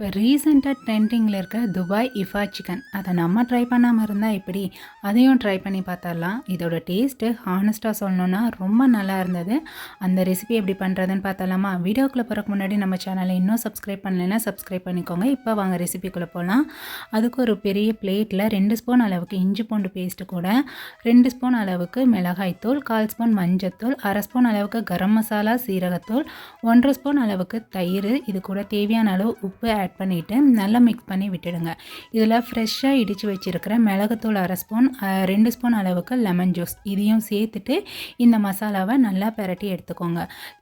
இப்போ ரீசெண்டாக ட்ரெண்டிங்கில் இருக்க துபாய் இஃபா சிக்கன் அதை நம்ம ட்ரை பண்ணாமல் இருந்தால் எப்படி? அதையும் ட்ரை பண்ணி பார்த்தரலாம் இதோட டேஸ்ட்டு ஹானஸ்ட்டாக சொல்லணுன்னா ரொம்ப நல்லா இருந்தது. அந்த ரெசிபி எப்படி பண்ணுறதுன்னு பார்த்தலாமா வீடியோக்குள்ளே போகிறக்கு முன்னாடி நம்ம சேனலை இன்னும் சப்ஸ்கிரைப் பண்ணலைன்னா சப்ஸ்கிரைப் பண்ணிக்கோங்க. இப்போ வாங்க ரெசிபிக்குள்ளே போகலாம் அதுக்கு ஒரு பெரிய பிளேட்டில் ரெண்டு ஸ்பூன் அளவுக்கு இஞ்சி பூண்டு பேஸ்ட்டு கூட ரெண்டு ஸ்பூன் அளவுக்கு மிளகாய்த்தூள் கால் ஸ்பூன் மஞ்சத்தூள் அரை ஸ்பூன் அளவுக்கு கரம் மசாலா சீரகத்தூள் ஒன்றரை ஸ்பூன் அளவுக்கு தயிர். இது கூட தேவையான அளவு உப்பு ஆட் பண்ணிவிட்டு நல்லா மிக்ஸ் பண்ணி விட்டுடுங்க. இதில் ஃப்ரெஷ்ஷாக இடித்து வச்சுருக்கிற மிளகுத்தூள் அரை ஸ்பூன் ரெண்டு ஸ்பூன் அளவுக்கு லெமன் ஜூஸ் இதையும் சேர்த்துட்டு இந்த மசாலாவை நல்லா பரட்டி எடுத்துக்கோங்க.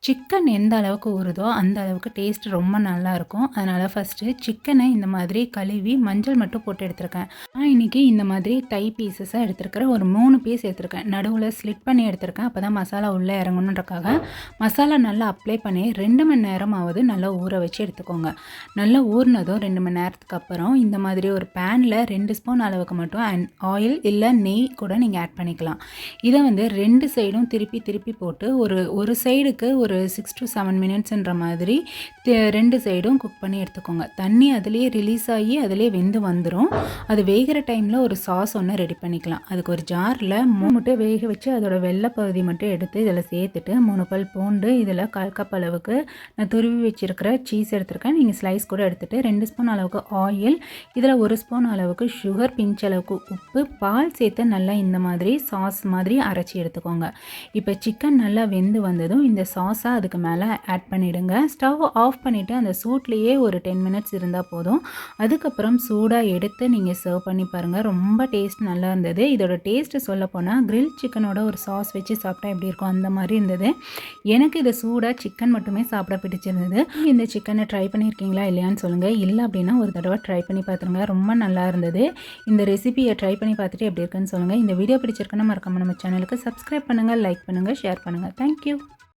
சிக்கன் எந்த அளவுக்கு ஊறுதோ அந்த அளவுக்கு டேஸ்ட் ரொம்ப நல்லாயிருக்கும் அதனால் ஃபஸ்ட்டு சிக்கனை இந்த மாதிரி கழுவி மஞ்சள் மட்டும் போட்டு எடுத்திருக்கேன். நான் இன்றைக்கி இந்த மாதிரி டை பீசஸாக எடுத்துருக்கிறேன் ஒரு மூணு பீஸ் எடுத்திருக்கேன். நடுவில் ஸ்லிட் பண்ணி எடுத்திருக்கேன். அப்போ தான் மசாலா உள்ளே இறங்கணுன்றக்காக மசாலா நல்லா அப்ளை பண்ணி ரெண்டு மணி நேரம் ஆகுது நல்லா ஊற வச்சு எடுத்துக்கோங்க. நல்லா ஊறினதும் ரெண்டு மணி நேரத்துக்கு அப்புறம் இந்த மாதிரி ஒரு பேனில் ரெண்டு ஸ்பூன் அளவுக்கு மட்டும் அண்ட் ஆயில் இல்லை நெய் கூட நீங்கள் ஆட் பண்ணிக்கலாம். இதை வந்து ரெண்டு சைடும் திருப்பி திருப்பி போட்டு ஒரு ஒரு சைடுக்கு ஒரு சிக்ஸ் டு செவன் மினிட்ஸ்ன்ற மாதிரி ரெண்டு சைடும் குக் பண்ணி எடுத்துக்கோங்க. தண்ணி அதுலேயே ரிலீஸ் ஆகி அதிலே வெந்து வந்துடும் அது வேகிற டைமில் ஒரு சாஸ் ஒன்று ரெடி பண்ணிக்கலாம். அதுக்கு ஒரு ஜாரில் மூணு முட்டை வேக வச்சு அதோட வெள்ளை பகுதி மட்டும் எடுத்து இதில் சேர்த்துட்டு மூணு பல் பூண்டு இதில் கால் கப் அளவுக்கு நான் துருவி வச்சுருக்கிற சீஸ் எடுத்துருக்கேன். நீங்கள் ஸ்லைஸ் கூட எடுத்துகிட்டு ரெண்டு ஸ்பூன் அளவுக்கு ஆயில் இதில் ஒரு ஸ்பூன் அளவுக்கு சுகர் பிஞ்ச் அளவுக்கு உப்பு பால் சேர்த்து நல்லா இந்த மாதிரி சாஸ் மாதிரி அரைச்சி எடுத்துக்கோங்க. இப்போ சிக்கன் நல்லா வெந்து வந்ததும் இந்த சாஸை அதுக்கு மேலே ஆட் பண்ணிவிடுங்க ஸ்டவ் ஆஃப் பண்ணிவிட்டு அந்த சூட்லேயே ஒரு டென் மினிட்ஸ் இருந்தால் போதும். அதுக்கப்புறம் சூடாக எடுத்து நீங்கள் சர்வ் பண்ணி பாருங்கள் ரொம்ப டேஸ்ட் நல்லா இருந்தது. இதோட டேஸ்ட்டு சொல்ல போனால் கிரில் சிக்கனோட ஒரு சாஸ் வச்சு சாப்பிட்டா எப்படி இருக்கும்? அந்த மாதிரி இருந்தது. எனக்கு இது சூடாக சிக்கன் மட்டுமே சாப்பிட பிடிச்சிருந்தது. இந்த சிக்கனை ட்ரை பண்ணியிருக்கீங்களா இல்லையான்னு சொல்லுங்கள் இல்லை அப்படின்னா ஒரு தடவை ட்ரை பண்ணி பார்த்துருங்க ரொம்ப நல்லா இருந்தது. இந்த ரெசிபியை ட்ரை பண்ணி பார்த்துட்டு எப்படி இருக்குன்னு சொல்லுங்கள் இந்த வீடியோ பிடிச்சிருக்குன்னு மறக்காமல் நம்ம சேனலுக்கு சப்ஸ்கிரைப் பண்ணுங்கள் லைக் பண்ணுங்கள் ஷேர் பண்ணுங்கள் தேங்க்யூ